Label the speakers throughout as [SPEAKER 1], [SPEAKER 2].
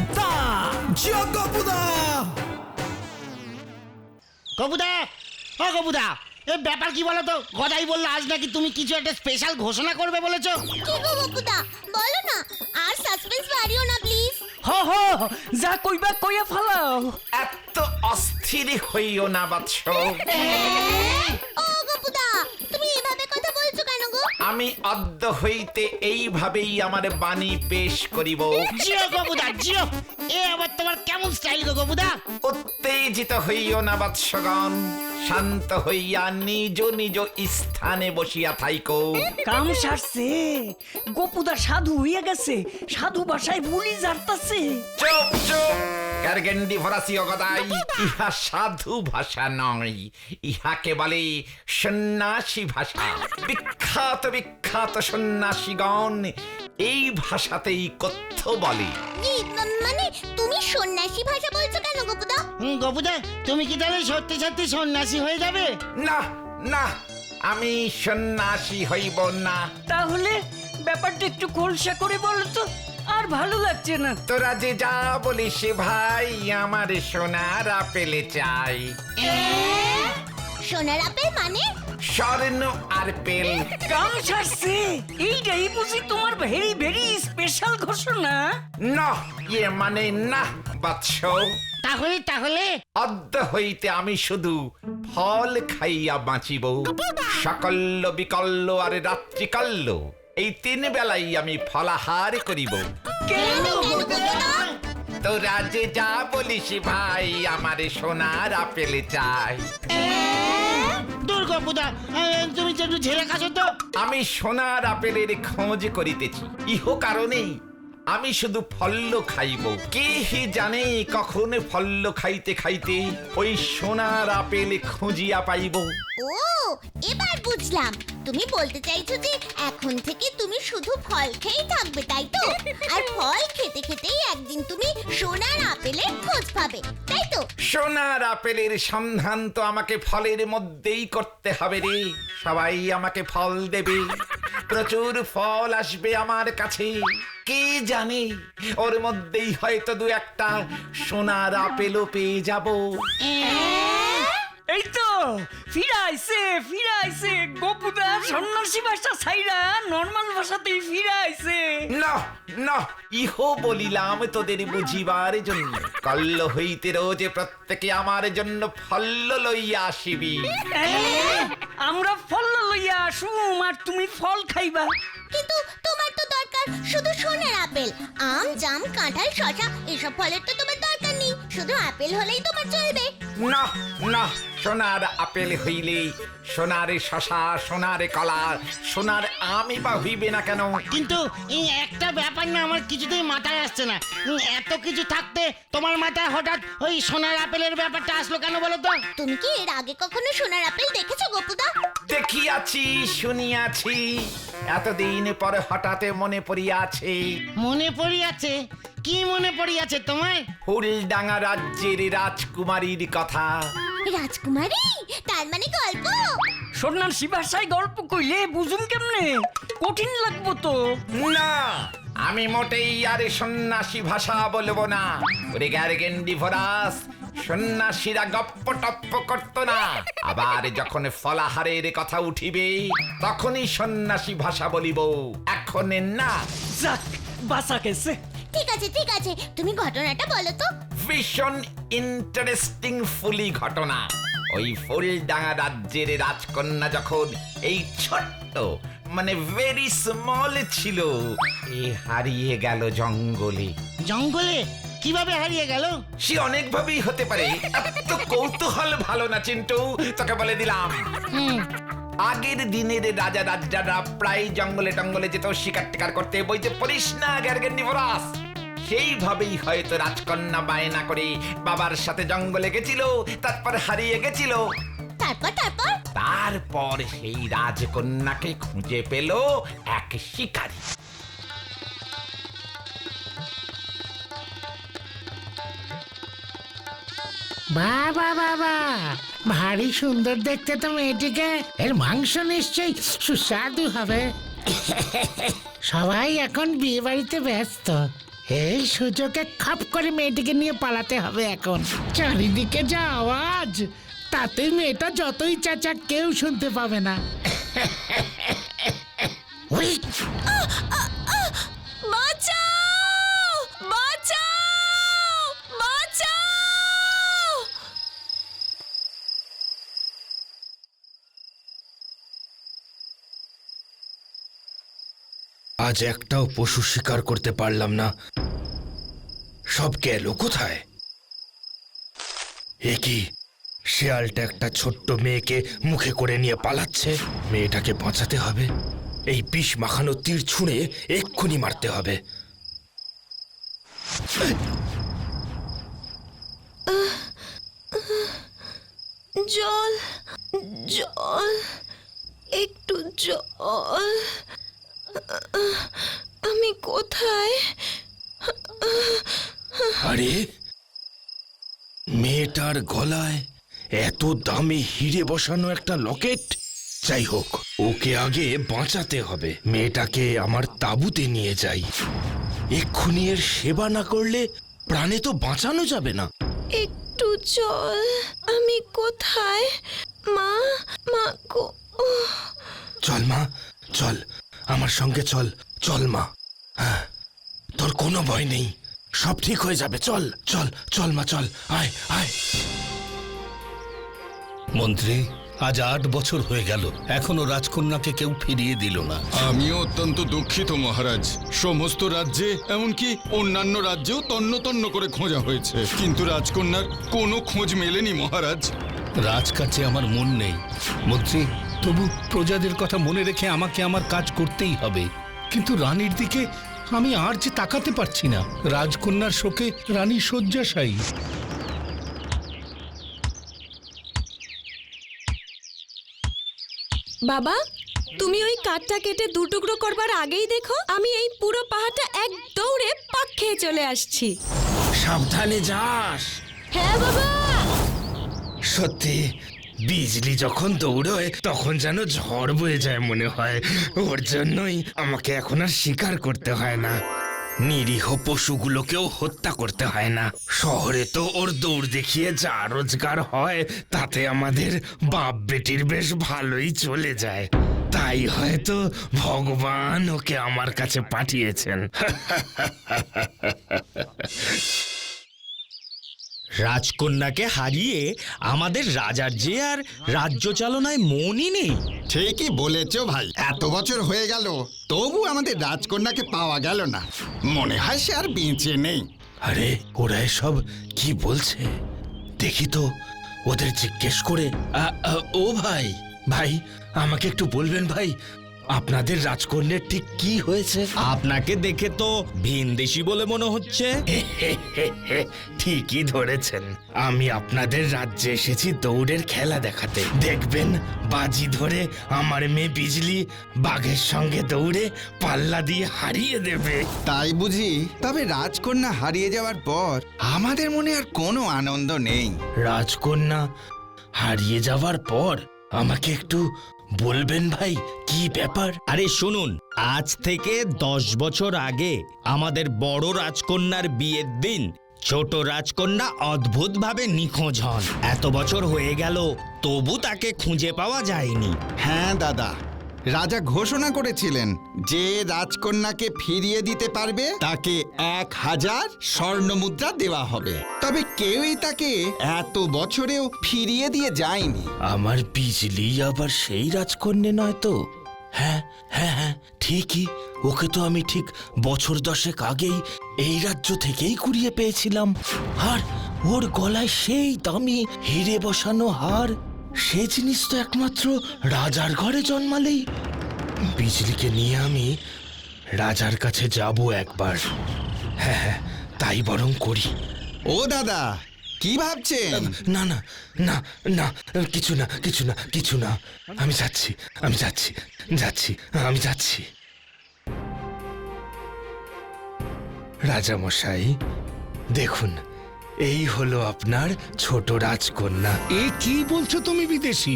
[SPEAKER 1] গপুদা জিও গপুদা
[SPEAKER 2] কবুদা ও কবুদা এ ব্যাপার কি বলো তো গদাই বলল আজ নাকি তুমি কিছু একটা স্পেশাল ঘোষণা করবে বলেছ।
[SPEAKER 3] কি গো বকুদা? বলো না আর সাসপেন্স বাড়িও না প্লিজ
[SPEAKER 4] হ হ যা কইবা কইয়া ফালাও।
[SPEAKER 5] এত অস্থির হইও না বাৎস আমি আদ্য হইতে এইভাবেই আমার বাণী পেশ করিব।
[SPEAKER 2] জিও কবুদা জিও। এ আবার তোমার কেমন স্টাইল গো কবুদা
[SPEAKER 5] উত্তেজিত হইও না বাৎসগণ শান্ত হইয়া নিজ নিজ স্থানে বসিয়া থাইকো।
[SPEAKER 4] কাম সারছে। গোপুদা সাধু হইয়া গেছে। সাধু ভাষায় বুলি জারতাছে
[SPEAKER 5] চুপ চুপ। গার্গেন্ডি ফরাসি অগদাই ইহা সাধু ভাষা নয়। ইহাকে বলে সন্ন্যাসী ভাষা। বিখ্যাত বিখ্যাত সন্ন্যাসীগণ এই ভাষাতেই কথ্য বলে।
[SPEAKER 3] মানে তুমি সন্ন্যাসী ভাষা বলছো কেন গপুদা?
[SPEAKER 2] হুম, গপুদা তুমি কি তাহলে সত্যি সত্যি সন্ন্যাসী হয়ে যাবে?
[SPEAKER 5] না না আমি সন্ন্যাসী হইব না।
[SPEAKER 4] তাহলে ব্যাপারটা একটু খোলসা করে বলো তো আর ভালো লাগছে না।
[SPEAKER 5] তোরা যে যা বলিস ভাই আমার সোনার আপেলে চাই।
[SPEAKER 3] সোনার আপেল মানে?
[SPEAKER 5] স্বর্ণ আর পেল
[SPEAKER 4] কাম সারছে। এইটাই বুঝি তোমার ভেরি ভেরি স্পেশাল ঘোষণা?
[SPEAKER 5] না ইয়ে মানে না বৎস
[SPEAKER 2] তাহলে তাহলে?
[SPEAKER 5] অদ্য হইতে আমি শুধু ফল খাইয়া বাঁচিব। সকল্য বিকল্য আর রাত্রিকাল্য এই তিন বেলাই আমি ফলাহার করিব।
[SPEAKER 4] তো
[SPEAKER 5] রাজে যা বলিস ভাই আমারে সোনার আপেল চাই।
[SPEAKER 2] দূর গপুদা তুমি একটু ঝেড়ে কাছো তো।
[SPEAKER 5] আমি সোনার আপেলের খোঁজ করিতেছি। ইহ কারণেই আমি শুধু ফল্ল খাইব। কে হি জানে কখন ফল্ল খাইতে খাইতে ওই সোনার আপেল খুঁজিয়া পাইব।
[SPEAKER 3] ও এবার বুঝলাম। তুমি বলতে চাইছো যে এখন থেকে তুমি শুধু ফল খেয়েই থাকবে তাই তো? আর ফল খেতে খেতেই একদিন তুমি সোনার আপেলের খোঁজ পাবে তাই তো?
[SPEAKER 5] সোনার আপেলের সন্ধান তো আমাকে ফলের মধ্যেই করতে হবে রে। সবাই আমাকে ফল দেবে। প্রচুর ফল আসবে আমার কাছে। কে জানে? ওর মধ্যেই হয়তো দু একটা সোনার আপেলও পেয়ে যাব।
[SPEAKER 4] এই তো ফিরাইছে ফিরাইছে গোপুদা সন্ন্যাসী ভাষা ছাইরা নর্মাল ভাষাতেই ফিরাইছে
[SPEAKER 5] না না ইহ বলিলাম তোদের বুঝিবার জন্য। কল্ল হইতে রোজ প্রত্যেকে আমার জন্য ফল্ল লইয়া আসিবি।
[SPEAKER 4] আমরা ফল লইয়া আসুম আর তুমি ফল খাইবা।
[SPEAKER 3] কিন্তু দরকার শুধু সোনার আপেল। আম, জাম, কাঁঠাল, শসা, এসব ফলের তো তোমার দরকার নেই। শুধু আপেল হলেই তোমার চলবে।
[SPEAKER 5] না না সোনার আপেল হইলে সোনারে শশা সোনারে কলা সোনার আমি বা হইবে না কেন?
[SPEAKER 2] কিন্তু এই একটা ব্যাপার না আমার কিছুতেই মাথায় আসছে না। উম, এত কিছু থাকতে তোমার মাথায় হঠাৎ ওই সোনার আপেলের ব্যাপারটা আসলো কেন বলো তো?
[SPEAKER 3] তুমি কি এর আগে কখনো সোনার আপেল দেখেছ গোপুদা?
[SPEAKER 5] দেখিয়াছি শুনিয়াছি। এতদিন পরে হঠাৎ মনে পড়িয়াছে।
[SPEAKER 2] মনে পড়িয়াছে? কি মনে পড়িয়াছে তোমায়?
[SPEAKER 5] ফুলডাঙ্গা রাজ্যের রাজকুমারীর কথা।
[SPEAKER 3] রাজকুমারী? তার মানে গল্প?
[SPEAKER 4] সন্ন্যাসী ভাষায় গল্প কইলে বুঝুম কেমনে? কঠিন লাগবো তো।
[SPEAKER 5] না আমি মোটেই আরে সন্ন্যাসী ভাষা বলব না। ওরে গ্যারগেন্ডি ভরাস সন্ন্যাসীরা গপ্প টপ্প করত না। আবার যখন ফলাহারের কথা উঠিবে তখনই সন্ন্যাসী ভাষা বলিব। এখন না।
[SPEAKER 4] যাক বাঁচা গেছে।
[SPEAKER 3] ঠিক আছে ঠিক আছে। তুমি ঘটনাটা বলো তো।
[SPEAKER 5] ভীষণ ইন্টারেস্টিং ফুলি ঘটনা। ওই ফুলডাঙ্গা রাজ্যের রাজকন্যা যখন এই ছোট্ট মানে ভেরি স্মল ছিল এ হারিয়ে গেল জঙ্গলে।
[SPEAKER 2] জঙ্গলে? কীভাবে হারিয়ে গেল?
[SPEAKER 5] সে অনেকভাবেই হতে পারে। এত কৌতূহল ভালো না চিন্টু। তোকে বলে দিলাম। আগের দিনের রাজা রাজারা প্রায় জঙ্গলে টঙ্গলে যেত শিকার টিকার করতে। বইতে পড়িস না গ্যারগেন্ডি ফরাস সেইভাবেই হয়তো রাজকন্যা বায়না করে বাবার সাথে জঙ্গলে গেছিল তারপর হারিয়ে গেছিল।
[SPEAKER 3] তারপর তারপর?
[SPEAKER 5] তারপর সেই রাজকন্যাকে খুঁজে পেল এক শিকারী।
[SPEAKER 6] বাবা বাবা ভারী সুন্দর দেখতে তো মেয়েটিকে। এর মাংস নিশ্চয়ই সুস্বাদু হবে। সবাই এখন বিয়ে বাড়িতে ব্যস্ত। এই সুযোগে খাপ করে মেয়েটিকে নিয়ে পালাতে হবে এখন। চারিদিকে যা আওয়াজ তাতে মেয়েটা যতই চাচা কেউ শুনতে পাবে না। উই,
[SPEAKER 3] বাঁচাও! বাঁচাও! বাঁচাও!
[SPEAKER 1] আজ একটাও পশু শিকার করতে পারলাম না। সব গেল কোথায়? এ কি? শেয়ালটা একটা ছোট্ট মেয়েকে মুখে করে নিয়ে পালাচ্ছে? মেয়েটাকে বাঁচাতে হবে। এই বিষ মাখানো তীর ছুঁড়ে এক্ষুনি মারতে হবে।
[SPEAKER 3] জল জল, একটু জল। আমি কোথায়?
[SPEAKER 1] আরে মেয়েটার গলায় এত দামি হিরে বসানো একটা লকেট? যাই হোক ওকে আগে বাঁচাতে হবে। মেয়েটাকে আমার তাঁবুতে নিয়ে যাই। এক্ষুনি এর সেবা না করলে প্রাণে তো বাঁচানো যাবে না।
[SPEAKER 3] একটু চল আমি কোথায়? মা মা গো।
[SPEAKER 1] চল মা চল। আমার সঙ্গে চল। চল মা। হ্যাঁ তোর কোনো ভয় নেই। সব ঠিক হয়ে যাবে চল চল চল মা চল আয় আয়।
[SPEAKER 7] মন্ত্রী আজ আট বছর হয়ে গেল এখনও রাজকন্যাকে কেউ ফিরিয়ে দিল না।
[SPEAKER 8] আমিও অত্যন্ত দুঃখিত মহারাজ। সমস্ত রাজ্যে এমনকি অন্যান্য রাজ্যেও তন্ন তন্ন করে খোঁজা হয়েছে। কিন্তু রাজকন্যার কোনো খোঁজ মেলেনি মহারাজ।
[SPEAKER 7] রাজকাজে আমার মন নেই। মন্ত্রী তবু প্রজাদের কথা মনে রেখে আমাকে আমার কাজ করতেই হবে। কিন্তু রানীর দিকে আমি আর যে তাকাতে পারছি না। রাজকন্যার শোকে রানী শয্যাশায়ী।
[SPEAKER 9] বাবা তুমি ওই কাঠটা কেটে দু টুকরো করবার আগেই দেখো আমি এই পুরো পাহাড়টা এক দৌড়ে পাক খেয়ে চলে আসছি।
[SPEAKER 1] সাবধানে যাস।
[SPEAKER 9] হ্যাঁ বাবা।
[SPEAKER 1] সত্যি বিজলি যখন দৌড়য়, তখন যেন ঝড় বয়ে যায় মনে হয়। ওর জন্যই আমাকে এখন আর শিকার করতে হয় না। নিরীহ পশুগুলোকেও হত্যা করতে হয় না। শহরে তো ওর দৌড় দেখিয়ে যা রোজগার হয়, তাতে আমাদের বাপ বেটির বেশ ভালোই চলে যায়। তাই হয়তো ভগবান ওকে আমার কাছে পাঠিয়েছেন।
[SPEAKER 10] রাজকন্যাকে হারিয়ে আমাদের রাজার যে আর রাজ্য চালনায় মনই নেই।
[SPEAKER 11] ঠিকই বলেছ ভাই এত বছর হয়ে গেল তবু আমাদের রাজকন্যাকে পাওয়া গেল না। মনে হয় সে আর বেঁচে নেই।
[SPEAKER 1] আরে ওরা এসব কি বলছে? দেখি তো ওদের জিজ্ঞেস করে। আ- আ- ও ভাই। ভাই আমাকে একটু বলবেন ভাই? আপনাদের রাজকন্যার ঠিক কি হয়েছে?
[SPEAKER 10] আপনাকে দেখে তো ভিনদেশি বলে মনে হচ্ছে।
[SPEAKER 1] ঠিকই ধরেছেন। আমি আপনাদের রাজ্যে এসেছি দৌড়ের খেলা দেখাতে। দেখবেন বাজি ধরে আমার মেয়ে বিজলি বাঘের সঙ্গে দৌড়ে পাল্লা দিয়ে হারিয়ে দেবে।
[SPEAKER 11] তাই বুঝি? তবে রাজকন্যা হারিয়ে যাওয়ার পর আমাদের মনে আর কোনো আনন্দ নেই।
[SPEAKER 1] রাজকন্যা হারিয়ে যাওয়ার পর আমাকে একটু বলবেন ভাই কি ব্যাপার?
[SPEAKER 10] আরে শুনুন আজ থেকে দশ বছর আগে আমাদের বড় রাজকন্যার বিয়ের দিন ছোট রাজকন্যা অদ্ভুতভাবে নিখোঁজ হন। এত বছর হয়ে গেল তবু তাকে খুঁজে পাওয়া যায়নি।
[SPEAKER 11] হ্যাঁ দাদা। রাজা ঘোষণা করেছিলেন, যে রাজকন্যাকে ফিরিয়ে দিতে পারবে, তাকে এক হাজার স্বর্ণ মুদ্রা দেওয়া হবে। তবে কেউই তাকে এত বছরেও ফিরিয়ে দিয়ে যায়নি।
[SPEAKER 1] আমার বিজলি আবার সেই রাজকন্যা নয় তো? হ্যাঁ হ্যাঁ হ্যাঁ ঠিকই। ওকে তো আমি ঠিক বছর দশেক আগেই এই রাজ্য থেকেই কুড়িয়ে পেয়েছিলাম। আর ওর গলায় সেই দামি হিরে বসানো হার সে জিনিস তো একমাত্র রাজার ঘরে জন্মালেই। বিজলিকে নিয়ে আমি রাজার কাছে যাব একবার। হ্যাঁ হ্যাঁ তাই বরং করি।
[SPEAKER 11] ও দাদা কি ভাবছেন?
[SPEAKER 1] না না না না কিছু না কিছু না কিছু না। আমি যাচ্ছি আমি যাচ্ছি যাচ্ছি আমি যাচ্ছি। রাজামশাই দেখুন এই হলো আপনার ছোট রাজকন্যা।
[SPEAKER 7] এ কি বলছো তুমি বিদেশি?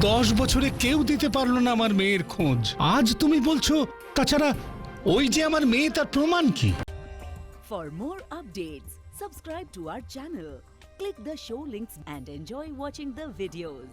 [SPEAKER 7] দশ বছরে কেউ দিতে পারল না আমার মেয়ের খোঁজ। আজ তুমি বলছো তাছাড়া ওই যে আমার মেয়ে তার প্রমাণ কি?
[SPEAKER 12] For more updates subscribe to our channel click the show links and enjoy watching the videos